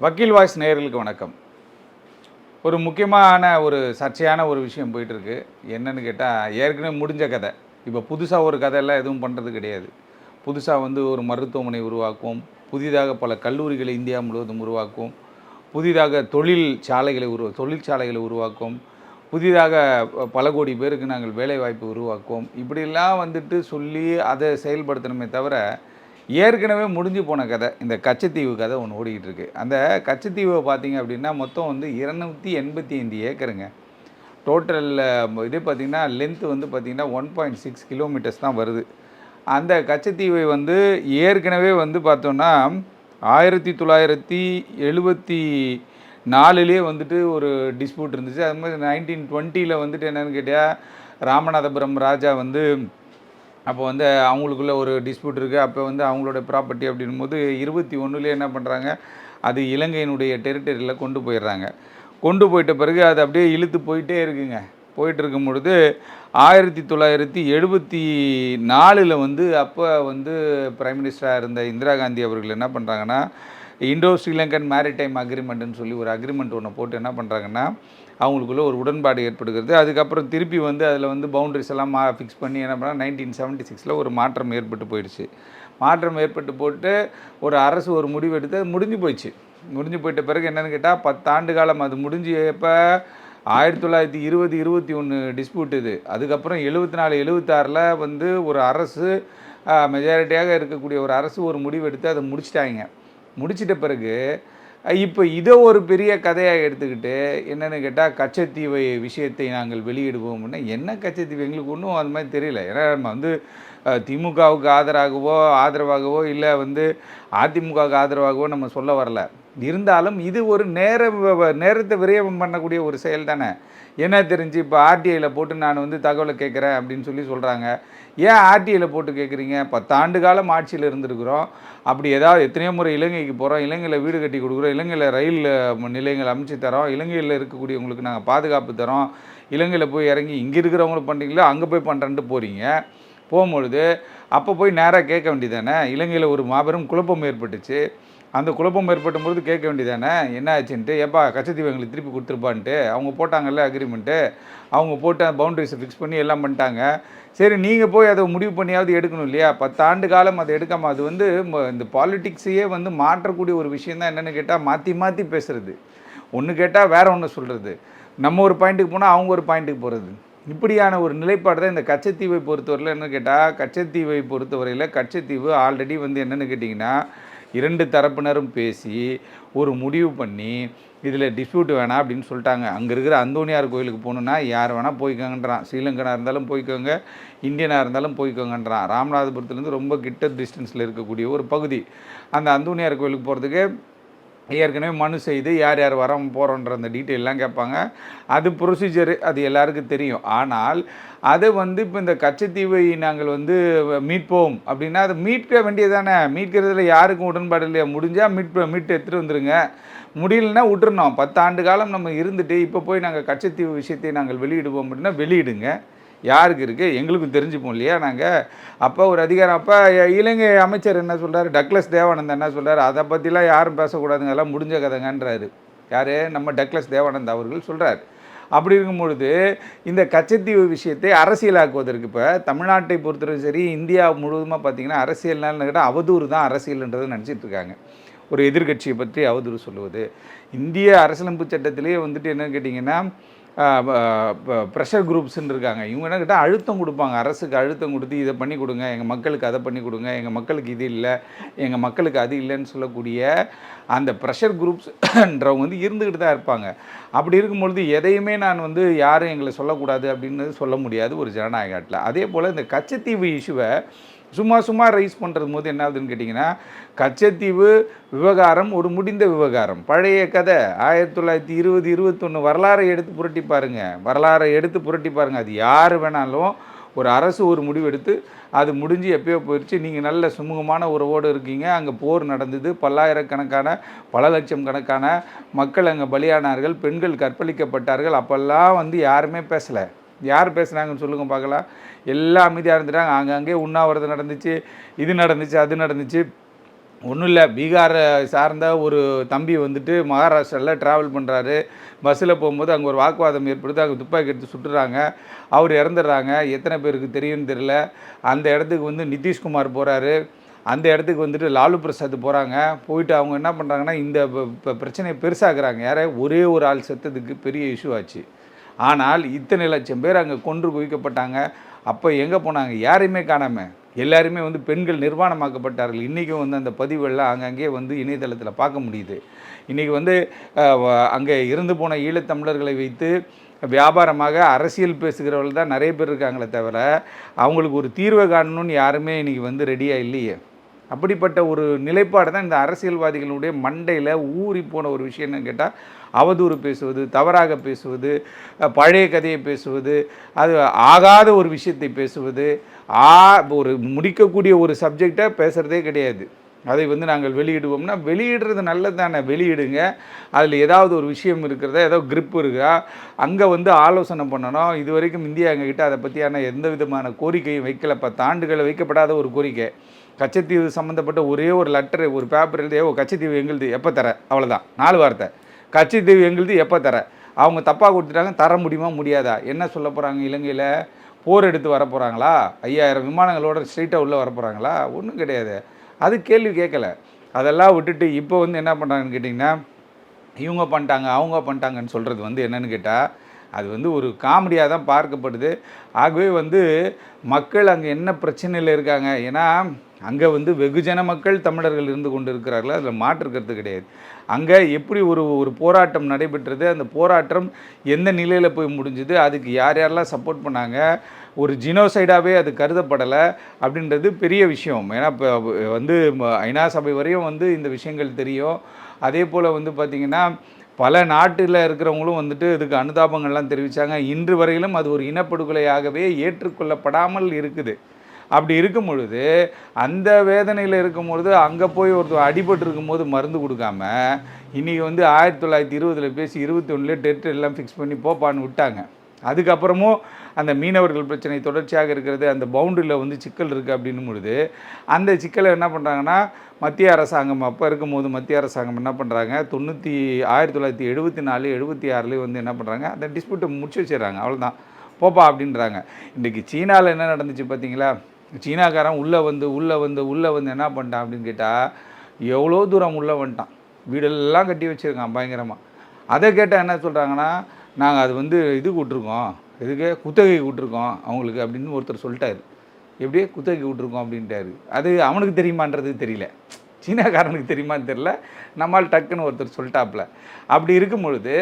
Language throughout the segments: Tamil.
வக்கீல் வாய்ஸ் நேயர்களுக்கு வணக்கம். ஒரு முக்கியமான ஒரு சர்ச்சையான ஒரு விஷயம் போயிட்டுருக்கு. என்னன்னு கேட்டால் ஏற்கனவே முடிஞ்ச கதை. இப்போ புதுசாக ஒரு கதையெல்லாம் எதுவும் பண்ணுறது கிடையாது. புதுசாக வந்து ஒரு மருத்துவமனை உருவாக்குவோம் புதிதாக பல கல்லூரிகளை இந்தியா முழுவதும் உருவாக்குவோம் புதிதாக தொழில் சாலைகளை உருவா தொழிற்சாலைகளை உருவாக்குவோம் புதிதாக பல கோடி பேருக்கு நாங்கள் வேலைவாய்ப்பு உருவாக்குவோம் இப்படிலாம் வந்துட்டு சொல்லி அதை செயல்படுத்தணுமே தவிர ஏற்கனவே முடிஞ்சு போன கதை இந்த கச்சத்தீவு கதை ஒன்று ஓடிக்கிட்டு இருக்கு அந்த கச்சத்தீவை பார்த்தீங்க அப்படின்னா மொத்தம் வந்து இருநூற்றி எண்பத்தி ஐந்து ஏக்கருங்க. டோட்டல் இது பார்த்திங்கன்னா லென்த்து வந்து பார்த்திங்கன்னா ஒன் பாயிண்ட் சிக்ஸ் கிலோமீட்டர்ஸ் தான் வருது. அந்த கச்சத்தீவை வந்து ஏற்கனவே வந்து பார்த்தோன்னா ஆயிரத்தி தொள்ளாயிரத்தி எழுபத்தி நாலுலேயே வந்துட்டு ஒரு டிஸ்பியூட் இருந்துச்சு. அது மாதிரி நைன்டீன் டுவெண்ட்டியில் வந்துட்டு என்னென்னு கேட்டால் ராமநாதபுரம் ராஜா வந்து அப்போ வந்து அவங்களுக்குள்ள ஒரு டிஸ்பியூட் இருக்குது அப்போ வந்து அவங்களோட ப்ராப்பர்ட்டி அப்படின்னும் போது இருபத்தி ஒன்றுலேயே என்ன பண்ணுறாங்க அது இலங்கையினுடைய டெரிட்டரியில் கொண்டு போயிடுறாங்க. கொண்டு போயிட்ட பிறகு அது அப்படியே இழுத்து போயிட்டே இருக்குங்க. போயிட்டு இருக்கும் பொழுது ஆயிரத்தி தொள்ளாயிரத்தி எழுபத்தி நாலில் வந்து அப்போ வந்து பிரைம் மினிஸ்டராக இருந்த இந்திரா காந்தி அவர்கள் என்ன பண்ணுறாங்கன்னா இண்டோ ஸ்ரீலங்கன் மேரிடைம் அக்ரிமெண்ட்டுன்னு சொல்லி ஒரு அக்ரிமெண்ட் ஒன்று போட்டு என்ன பண்ணுறாங்கன்னா அவங்களுக்குள்ளே ஒரு உடன்பாடு ஏற்படுகிறது. அதுக்கப்புறம் திருப்பி வந்து அதில் வந்து பவுண்டரிஸ் எல்லாம் மா ஃபிக்ஸ் பண்ணி என்ன பண்ணால் நைன்டீன் செவன்ட்டி சிக்ஸில் ஒரு மாற்றம் ஏற்பட்டு போயிடுச்சு. மாற்றம் ஏற்பட்டு போட்டு ஒரு அரசு ஒரு முடிவு எடுத்து அது முடிஞ்சு போயிடுச்சு. முடிஞ்சு போயிட்ட பிறகு என்னென்னு கேட்டால் பத்தாண்டு காலம் அது முடிஞ்சு எப்போ ஆயிரத்தி தொள்ளாயிரத்தி இருபது இருபத்தி ஒன்று டிஸ்பியூட் இது. அதுக்கப்புறம் எழுபத்தி நாலு எழுபத்தாறில் வந்து ஒரு அரசு மெஜாரிட்டியாக இருக்கக்கூடிய ஒரு அரசு ஒரு முடிவு எடுத்து அதை முடிச்சிட்டாங்க. முடிச்சிட்ட பிறகு இப்போ இதை ஒரு பெரிய கதையாக எடுத்துக்கிட்டு என்னென்னு கேட்டால் கச்சத்தீவை விஷயத்தை நாங்கள் வெளியிடுவோம்னா என்ன கச்சத்தீவு? எங்களுக்கு ஒன்றும் அது மாதிரி தெரியல. ஏன்னா நம்ம வந்து திமுகவுக்கு ஆதரவாகவோ ஆதரவாகவோ இல்லை வந்து அதிமுகவுக்கு ஆதரவாகவோ நம்ம சொல்ல வரல. இருந்தாலும் இது ஒரு நேர நேரத்தை விரயம் பண்ணக்கூடிய ஒரு செயல் தானே என்ன தெரிஞ்சு இப்போ ஆர்டிஐயில் போட்டு நான் வந்து தகவலை கேட்குறேன் அப்படின்னு சொல்லி சொல்கிறாங்க ஏன் ஆர்டிஐயில் போட்டு கேட்குறீங்க? பத்தாண்டு காலம் ஆட்சியில் இருந்திருக்கிறோம். அப்படி ஏதாவது எத்தனையோ முறை இலங்கைக்கு போகிறோம் இலங்கையில் வீடு கட்டி கொடுக்குறோம். இலங்கையில் ரயில் நிலையங்கள் அமைச்சு தரோம். இலங்கையில் இருக்கக்கூடியவங்களுக்கு நாங்கள் பாதுகாப்பு தரோம். இலங்கையில் போய் இறங்கி இங்கே இருக்கிறவங்களும் பண்ணுறீங்களோ அங்கே போய் பண்ணுறேன்ட்டு போகிறீங்க போகும்பொழுது அப்போ போய் நேராக கேட்க வேண்டியதானே இலங்கையில் ஒரு மாபெரும் குழப்பம் ஏற்பட்டுச்சு. அந்த குழப்பம் ஏற்பட்டும் பொழுது கேட்க வேண்டியதானே? என்ன ஆச்சுன்ட்டு? ஏப்பா கச்சத்தீவு எங்களுக்கு திருப்பி கொடுத்துருப்பான்ட்டு. அவங்க போட்டாங்கல்ல அக்ரிமெண்ட்டு அவங்க போட்டு பவுண்டரிஸை ஃபிக்ஸ் பண்ணி எல்லாம் பண்ணிட்டாங்க. சரி நீங்கள் போய் அதை முடிவு பண்ணியாவது எடுக்கணும் இல்லையா? பத்தாண்டு காலம் அதை எடுக்காமல் அது வந்து இந்த பாலிடிக்ஸையே வந்து மாற்றக்கூடிய ஒரு விஷயம் தான் என்னென்னு கேட்டால் மாற்றி மாற்றி பேசுகிறது ஒன்று கேட்டால் வேற ஒன்று சொல்கிறது நம்ம ஒரு பாயிண்ட்டுக்கு போனால் அவங்க ஒரு பாயிண்ட்டுக்கு போகிறது இப்படியான ஒரு நிலைப்பாடு தான் இந்த கச்சத்தீவை பொறுத்தவரையில் என்ன கேட்டால் கச்சத்தீவை பொறுத்தவரையில் கச்சத்தீவு ஆல்ரெடி வந்து என்னென்னு கேட்டிங்கன்னா இரண்டு தரப்பினரும் பேசி ஒரு முடிவு பண்ணி இதில் டிஸ்பியூட் வேணாம் அப்படின்னு சொல்லிட்டாங்க. அங்கே இருக்கிற அந்தோனியார் கோயிலுக்கு போகணுன்னா யார் வேணால் போய்க்கோங்கன்றான். ஸ்ரீலங்கனாக இருந்தாலும் போய்க்கோங்க இந்தியனாக இருந்தாலும் போய்க்கோங்கன்றான். ராமநாதபுரத்துலேருந்து ரொம்ப கிட்ட டிஸ்டன்ஸில் இருக்கக்கூடிய ஒரு பகுதி. அந்த அந்தோனியார் கோயிலுக்கு போகிறதுக்கு ஏற்கனவே மனு செய்து யார் யார் வர போகிறோன்ற அந்த டீட்டெயிலெலாம் கேட்பாங்க. அது ப்ரொசீஜரு அது எல்லாருக்கும் தெரியும். ஆனால் அதை வந்து இப்போ இந்த கச்சத்தீவை நாங்கள் வந்து மீட்போம் அப்படின்னா அதை மீட்க வேண்டியதானே மீட்கிறதுல யாருக்கும் உடன்பாடு இல்லையா? முடிஞ்சால் மீட் மீட்டு எடுத்துகிட்டு வந்துருங்க. முடியலன்னா விட்டுருணும் பத்தாண்டு காலம் நம்ம இருந்துட்டு இப்போ போய் நாங்கள் கச்சத்தீவு விஷயத்தை நாங்கள் வெளியிடுவோம் அப்படின்னா வெளியிடுங்க. யாருக்கு இருக்குது எங்களுக்கும் தெரிஞ்சுப்போம் இல்லையா நாங்கள் அப்போ ஒரு அதிகாரம் அப்போ இலங்கை அமைச்சர் என்ன சொல்கிறார் டக்ளஸ் தேவானந்தா என்ன சொல்கிறார் அதை பற்றிலாம் யாரும் பேசக்கூடாதுங்க எல்லாம் முடிஞ்ச கதைங்கன்றாரு. யார்? நம்ம டக்ளஸ் தேவானந்தா அவர்கள் சொல்கிறார் அப்படி இருக்கும் பொழுது இந்த கச்சத்தீவு விஷயத்தை அரசியலாக்குவதற்கு இப்போ தமிழ்நாட்டை பொறுத்தவரை சரி இந்தியா முழுவதுமாக பார்த்தீங்கன்னா அரசியல்னால கேட்டால் அவதூறு தான் அரசியல்ன்றதை நினச்சிட்டு இருக்காங்க. ஒரு எதிர்கட்சியை பற்றி அவதூறு சொல்லுவது. இந்திய அரசியலமைப்பு சட்டத்திலேயே வந்துட்டு என்னன்னு கேட்டிங்கன்னா ப்ரெஷர் குரூப்ஸ்ன்னு இருக்காங்க. இவங்க என்ன கேட்டால் அழுத்தம் கொடுப்பாங்க. அரசுக்கு அழுத்தம் கொடுத்து இதை பண்ணி கொடுங்க. எங்கள் மக்களுக்கு அதை பண்ணி கொடுங்க. எங்கள் மக்களுக்கு இது இல்லை. எங்கள் மக்களுக்கு அது இல்லைன்னு சொல்லக்கூடிய அந்த ப்ரெஷர் குரூப்ஸ்ன்றவங்க வந்து இருந்துக்கிட்டு தான் இருப்பாங்க. அப்படி இருக்கும்பொழுது எதையுமே நான் வந்து யாரும் எங்களை சொல்லக்கூடாது அப்படின்னு சொல்ல முடியாது ஒரு ஜனநாயக நாட்டில் அதே போல் இந்த கச்சத்தீவு இஷ்யூவை சும்மா சும்மா ரைஸ் பண்ணுறது போது என்ன ஆகுதுன்னு கேட்டிங்கன்னா கச்சத்தீவு விவகாரம் ஒரு முடிந்த விவகாரம். பழைய கதை ஆயிரத்தி தொள்ளாயிரத்தி இருபது இருபத்தொன்று வரலாறை எடுத்து புரட்டி பாருங்கள் வரலாறை எடுத்து புரட்டி பாருங்கள் அது யார் வேணாலும் ஒரு அரசு ஒரு முடிவு எடுத்து அது முடிஞ்சு எப்பயோ போயிடுச்சு நீங்கள் நல்ல சுமூகமான உறவோடு இருக்கீங்க. அங்கே போர் நடந்தது. பல்லாயிரக்கணக்கான பல லட்சம் கணக்கான மக்கள் அங்கே பலியானார்கள். பெண்கள் கற்பழிக்கப்பட்டார்கள். அப்போல்லாம் வந்து யாருமே பேசலை. யார் பேசுனாங்கன்னு சொல்லுங்கள் பார்க்கலாம். எல்லாம் அமைதியாக இருந்துட்டாங்க அங்கங்கே உண்ணாவிரதம் நடந்துச்சு இது நடந்துச்சு அது நடந்துச்சு. ஒன்றும் இல்லை பீகாரை சார்ந்த ஒரு தம்பி வந்துட்டு மகாராஷ்டிராவில் ட்ராவல் பண்ணுறாரு பஸ்ஸில் போகும்போது அங்கே ஒரு வாக்குவாதம் ஏற்படுத்தி அங்கே துப்பாக்கி எடுத்து சுட்டுறாங்க. அவர் இறந்துடுறாங்க. எத்தனை பேருக்கு தெரியும்னு தெரியல. அந்த இடத்துக்கு வந்து நிதிஷ்குமார் போகிறாரு அந்த இடத்துக்கு வந்துட்டு லாலு பிரசாத் போகிறாங்க போயிட்டு அவங்க என்ன பண்ணுறாங்கன்னா இந்த ப- பிரச்சனையை பெருசாக்குறாங்க. யாரே? ஒரே ஒரு ஆள் செத்ததுக்கு பெரிய இஷ்யூ ஆச்சு. ஆனால் இத்தனை லட்சம் பேர் அங்கே கொன்று குவிக்கப்பட்டாங்க. அப்போ எங்கே போனாங்க? யாரையுமே காணாமல் எல்லாருமே வந்து பெண்கள் நிர்வாணமாக்கப்பட்டார்கள். இன்றைக்கும் வந்து அந்த பதிவுகள்லாம் அங்கங்கே வந்து இணையதளத்தில் பார்க்க முடியுது. இன்றைக்கி வந்து வ- அங்கே இறந்து போன ஈழத்தமிழர்களை வைத்து வியாபாரமாக அரசியல் பேசுகிறவர்கள் தான் நிறைய பேர் இருக்காங்களே தவிர அவங்களுக்கு ஒரு தீர்வை காணணும்னு யாருமே இன்றைக்கி வந்து ரெடியாக இல்லையே. அப்படிப்பட்ட ஒரு நிலைப்பாடு தான் இந்த அரசியல்வாதிகளுடைய மண்டையில் ஊறி போன ஒரு விஷயம் என்னன்னு கேட்டால் அவதூறு பேசுவது தவறாக பேசுவது பழைய கதையை பேசுவது அது ஆகாத ஒரு விஷயத்தை பேசுவது ஆ ஒரு முடிக்கக்கூடிய ஒரு சப்ஜெக்டை பேசுகிறதே கிடையாது. அதை வந்து நாங்கள் வெளியிடுவோம்னா வெளியிடுறது நல்லது தானே வெளியிடுங்க. அதில் ஏதாவது ஒரு விஷயம் இருக்கிறதா ஏதோ கிரிப் இருக்கா அங்கே வந்து ஆலோசனை பண்ணணும். இது வரைக்கும் இந்தியா எங்ககிட்ட அதை பற்றியான எந்த விதமான கோரிக்கையும் வைக்கல. பத்து ஆண்டுகள் வைக்கப்படாத ஒரு கோரிக்கை. கச்சத்தீவு சம்மந்தப்பட்ட ஒரே ஒரு லெட்டர் ஒரு பேப்பர் எழுதி ஓ கச்சத்தீவு எங்களுது எப்போ தர? அவ்வளோதான் நாலு வார்த்தை. கச்சத்தீவு எங்களுது எப்போ தர? அவங்க தப்பாக கொடுத்துட்டாங்க தர முடியுமா முடியாதா? என்ன சொல்ல போகிறாங்க இலங்கையில்? போர் எடுத்து வர போகிறாங்களா ஐயாயிரம் விமானங்களோட ஸ்ட்ரீட்டாக உள்ளே வர போகிறாங்களா ஒன்றும் கிடையாது. அது கேள்வி கேட்கல. அதெல்லாம் விட்டுட்டு இப்போ வந்து என்ன பண்ணுறாங்கன்னு கேட்டிங்கன்னா இவங்க பண்ணிட்டாங்க அவங்க பண்ணிட்டாங்கன்னு சொல்கிறது வந்து என்னன்னு கேட்டால் அது வந்து ஒரு காமெடியாக தான் பார்க்கப்படுது. ஆகவே வந்து மக்கள் அங்கே என்ன பிரச்சனையில் இருக்காங்க? ஏன்னா அங்கே வந்து வெகுஜன மக்கள் தமிழர்கள் இருந்து கொண்டு இருக்கிறார்கள் அதில் மாற்று கருத்து கிடையாது. அங்கே எப்படி ஒரு ஒரு போராட்டம் நடைபெற்றது? அந்த போராட்டம் எந்த நிலையில் போய் முடிஞ்சுது? அதுக்கு யார் யாரெல்லாம் சப்போர்ட் பண்ணாங்க? ஒரு ஜினோசைடாகவே அது கருதப்படலை அப்படின்றது பெரிய விஷயம். ஏன்னா இப்போ வந்து ஐநா சபை வரையும் வந்து இந்த விஷயங்கள் தெரியும். அதே போல் வந்து பார்த்திங்கன்னா பல நாட்டில் இருக்கிறவங்களும் வந்துட்டு இதுக்கு அனுதாபங்கள்லாம் தெரிவித்தாங்க இன்று வரையிலும் அது ஒரு இனப்படுகொலையாகவே ஏற்றுக்கொள்ளப்படாமல் இருக்குது. அப்படி இருக்கும் பொழுது அந்த வேதனையில் இருக்கும் பொழுது அங்கே போய் ஒருத்தர் அடிபட்டு இருக்கும்போது மருந்து கொடுக்காம இன்றைக்கி வந்து ஆயிரத்தி தொள்ளாயிரத்தி இருபதில் பேசி இருபத்தி ஒன்றுலேயே டெட் எல்லாம் ஃபிக்ஸ் பண்ணி போப்பான்னு விட்டாங்க. அதுக்கப்புறமும் அந்த மீனவர்கள் பிரச்சனை தொடர்ச்சியாக இருக்கிறது அந்த பவுண்டரியில் வந்து சிக்கல் இருக்குது அப்படின்னும் பொழுது அந்த சிக்கலை என்ன பண்ணுறாங்கன்னா மத்திய அரசாங்கம் அப்போ இருக்கும்போது மத்திய அரசாங்கம் என்ன பண்ணுறாங்க தொண்ணூற்றி ஆயிரத்தி தொள்ளாயிரத்தி எழுபத்தி நாலு எழுபத்தி ஆறுலேயும் வந்து என்ன பண்ணுறாங்க அந்த டிஸ்பியூட்டை முடிச்சு வச்சிடுறாங்க. அவ்வளோதான் போப்பா அப்படின்றாங்க. இன்றைக்கி சீனாவில் என்ன நடந்துச்சு பார்த்தீங்களா? சீனாக்காரன் உள்ளே வந்து உள்ளே வந்து உள்ளே வந்து என்ன பண்ணிட்டான் அப்படின்னு கேட்டால் எவ்வளோ தூரம் உள்ளே வந்துட்டான். வீடெல்லாம் கட்டி வச்சுருக்கான் பயங்கரமாக அதை கேட்டால் என்ன சொல்கிறாங்கன்னா நாங்கள் அது வந்து இது விட்ருக்கோம் இதுக்கே குத்தகை விட்ருக்கோம் அவங்களுக்கு அப்படின்னு ஒருத்தர் சொல்லிட்டாரு. எப்படியே குத்தகை விட்ருக்கோம் அப்படின்ட்டாரு. அது அவனுக்கு தெரியுமான்றது தெரியல. சீனாக்காரனுக்கு தெரியுமான்னு தெரில நம்மால் டக்குன்னு ஒருத்தர் சொல்லிட்டாப்புல. அப்படி இருக்கும் பொழுது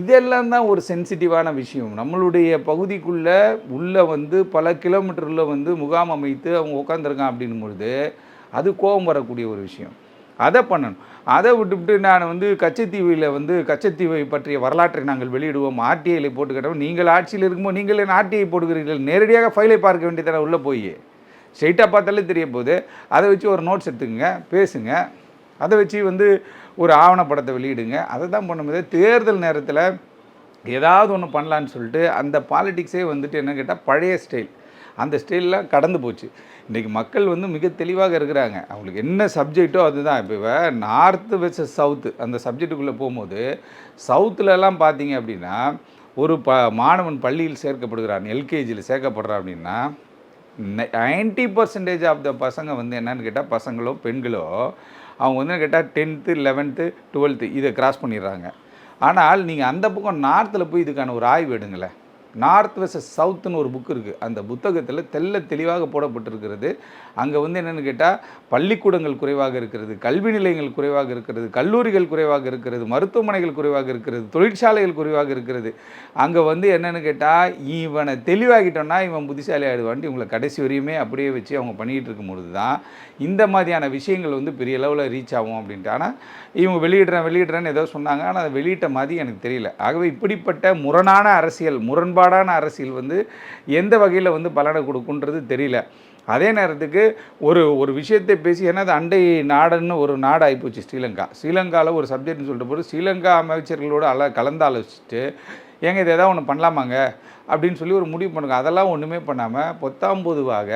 இதெல்லாம் தான் ஒரு சென்சிட்டிவான விஷயம். நம்மளுடைய பகுதிக்குள்ளே உள்ளே வந்து பல கிலோமீட்டரில் வந்து முகாம் அமைத்து அவங்க உட்காந்துருக்கான் அப்படின்னும் பொழுது அது கோபம் வரக்கூடிய ஒரு விஷயம். அதை பண்ணணும். அதை விட்டுவிட்டு நான் வந்து கச்சத்தீவில் வந்து கச்சத்தீவை பற்றிய வரலாற்றை நாங்கள் வெளியிடுவோம். ஆர்டிஐயில் போட்டுக்கிட்டோம். நீங்கள் ஆட்சியில் இருக்கும்போது நீங்கள் என்ன ஆர்டிஐ போட்டுக்கிறீர்கள். நேரடியாக ஃபைலை பார்க்க வேண்டியதான உள்ளே போய். ஸ்ட்ரைட்டாக பார்த்தாலே தெரிய போகுது. அதை வச்சு ஒரு நோட்ஸ் எடுத்துக்கங்க பேசுங்க. அதை வச்சு வந்து ஒரு ஆவணப்படத்தை வெளியிடுங்க. அதை தான் பண்ணும்போது தேர்தல் நேரத்தில் ஏதாவது ஒன்று பண்ணலான்னு சொல்லிட்டு அந்த பாலிடிக்ஸே வந்துட்டு என்ன கேட்டால் பழைய ஸ்டைல் அந்த ஸ்டைல்லாம் கடந்து போச்சு. இன்றைக்கி மக்கள் வந்து மிக தெளிவாக இருக்கிறாங்க. அவங்களுக்கு என்ன சப்ஜெக்ட்டோ அதுதான். இப்போ நார்த்து வெர்சஸ் சவுத்து அந்த சப்ஜெக்ட்டுக்குள்ளே போகும்போது சவுத்துலலாம் பார்த்தீங்க அப்படின்னா ஒரு ப மாணவன் பள்ளியில் சேர்க்கப்படுகிறான் எல்கேஜியில் சேர்க்கப்படுறான் அப்படின்னா நைன்ட்டி பர்சன்டேஜ் ஆஃப் த பசங்க வந்து என்னன்னு கேட்டால் பசங்களோ பெண்களோ அவங்க வந்து கேட்டால் டென்த்து லெவன்த்து டுவெல்த்து இதை கிராஸ் பண்ணிடுறாங்க. ஆனால் நீங்கள் அந்த பக்கம் நார்த்தில் போய் இதுக்கான ஒரு ஆய்வு எடுங்களேன். நார்த் வெர்சஸ் சவுத்துன்னு ஒரு புக் இருக்குது அந்த புத்தகத்தில் தெல்ல தெளிவாக போடப்பட்டிருக்கிறது. அங்கே வந்து என்னென்னு கேட்டால் பள்ளிக்கூடங்கள் குறைவாக இருக்கிறது கல்வி நிலையங்கள் குறைவாக இருக்கிறது கல்லூரிகள் குறைவாக இருக்கிறது மருத்துவமனைகள் குறைவாக இருக்கிறது தொழிற்சாலைகள் குறைவாக இருக்கிறது. அங்கே வந்து என்னென்னு கேட்டால் இவனை தெளிவாகிட்டோன்னா இவன் புத்திசாலி ஆகிடுவான்ட்டு இவங்களை கடைசி வரையுமே அப்படியே வச்சு அவங்க பண்ணிகிட்டு இருக்கும்பொழுது தான் இந்த மாதிரியான விஷயங்கள் வந்து பெரிய லெவலில் ரீச் ஆகும் அப்படின்ட்டு. ஆனால் இவங்க வெளியிடுறேன் வெளியிடுறேன்னு ஏதோ சொன்னாங்க. ஆனால் அதை வெளியிட்ட மாதிரி எனக்கு தெரியல. ஆகவே இப்படிப்பட்ட முரணான அரசியல் முரண்பாடான அரசியல் வந்து எந்த வகையில் வந்து பலனை கொடுக்குன்றது தெரியல. அதே நேரத்துக்கு ஒரு ஒரு விஷயத்தை பேசி ஏன்னா அது அண்டை நாடுன்னு ஒரு நாடு ஆகிப்போச்சு ஸ்ரீலங்கா. ஸ்ரீலங்காவில் ஒரு சப்ஜெக்ட்னு சொல்லிட்டு போது ஸ்ரீலங்கா அமைச்சர்களோடு அல கலந்து ஆலோசிச்சுட்டு ஏங்க இதை எதாவது ஒன்று பண்ணலாமாங்க? அப்படின்னு சொல்லி ஒரு முடிவு பண்ணுங்க அதெல்லாம் ஒன்றுமே பண்ணாமல் பொத்தாம்பொதுவாக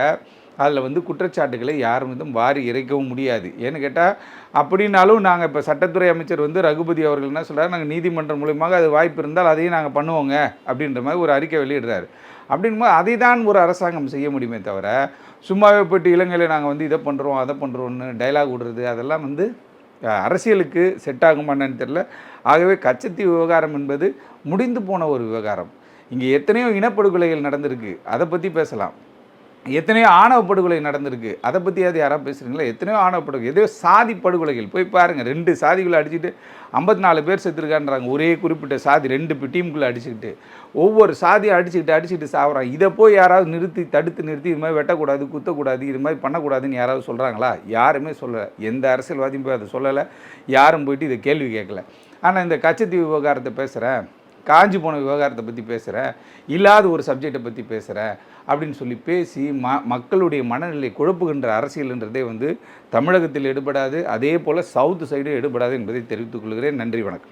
அதில் வந்து குற்றச்சாட்டுகளை யார் மீதும் வாரி இறைக்கவும் முடியாது. ஏன்னு கேட்டால் அப்படின்னாலும் நாங்கள் இப்போ சட்டத்துறை அமைச்சர் வந்து ரகுபதி அவர்கள் என்ன சொல்கிறார் நாங்கள் நீதிமன்றம் மூலியமாக அது வாய்ப்பு இருந்தால் அதையும் நாங்கள் பண்ணுவோங்க அப்படின்ற மாதிரி ஒரு அறிக்கை வெளியிடுறாரு. அப்படின்போது அதை தான் ஒரு அரசாங்கம் செய்ய முடியுமே தவிர சும்மாவே போயிட்டு இலங்கையில் நாங்கள் வந்து இதை பண்ணுறோம் அதை பண்ணுறோன்னு டைலாக் விடுறது அதெல்லாம் வந்து அரசியலுக்கு செட் ஆகுமான்னு தெரில ஆகவே கச்சத்தீவு விவகாரம் என்பது முடிந்து போன ஒரு விவகாரம். இங்கே எத்தனையோ இனப்படுகொலைகள் நடந்திருக்கு. அதை பற்றி பேசலாம். எத்தனையோ ஆணவ படுகொலை நடந்திருக்கு. அதை பற்றி அது யாராவது பேசுகிறீங்களா எத்தனையோ ஆணவ படுகொலை எதையோ சாதி படுகொலைகள். போய் பாருங்கள் ரெண்டு சாதிகளை அடிச்சுட்டு ஐம்பத்தி நாலு பேர் செத்துருக்கான்றாங்க. ஒரே குறிப்பிட்ட சாதி ரெண்டு டீமுக்குள்ளே அடிச்சுக்கிட்டு. ஒவ்வொரு சாதியை அடிச்சுக்கிட்டு அடிச்சுக்கிட்டு சாகுறாங்க இதை போய் யாராவது நிறுத்தி தடுத்து நிறுத்தி இது மாதிரி வெட்டக்கூடாது குத்தக்கூடாது இது மாதிரி பண்ணக்கூடாதுன்னு யாராவது சொல்கிறாங்களா யாருமே சொல்லலை. எந்த அரசியல்வாதியும் போய் அதை சொல்லலை. யாரும் போயிட்டு இதை கேள்வி கேட்கல. ஆனால் இந்த கச்சத்தீவு விவகாரத்தை பேசுகிறேன் காஞ்சி போன விவகாரத்தை பற்றி பேசுகிறேன் இல்லாத ஒரு சப்ஜெக்டை பற்றி பேசுகிறேன் அப்படின்னு சொல்லி பேசி ம மக்களுடைய மனநிலை குழப்புகின்ற அரசியல்ன்றதே வந்து தமிழகத்தில் எடுபடாது அதே போல் சவுத் சைடு எடுபடாது என்பதை தெரிவித்துக் கொள்கிறேன். நன்றி வணக்கம்.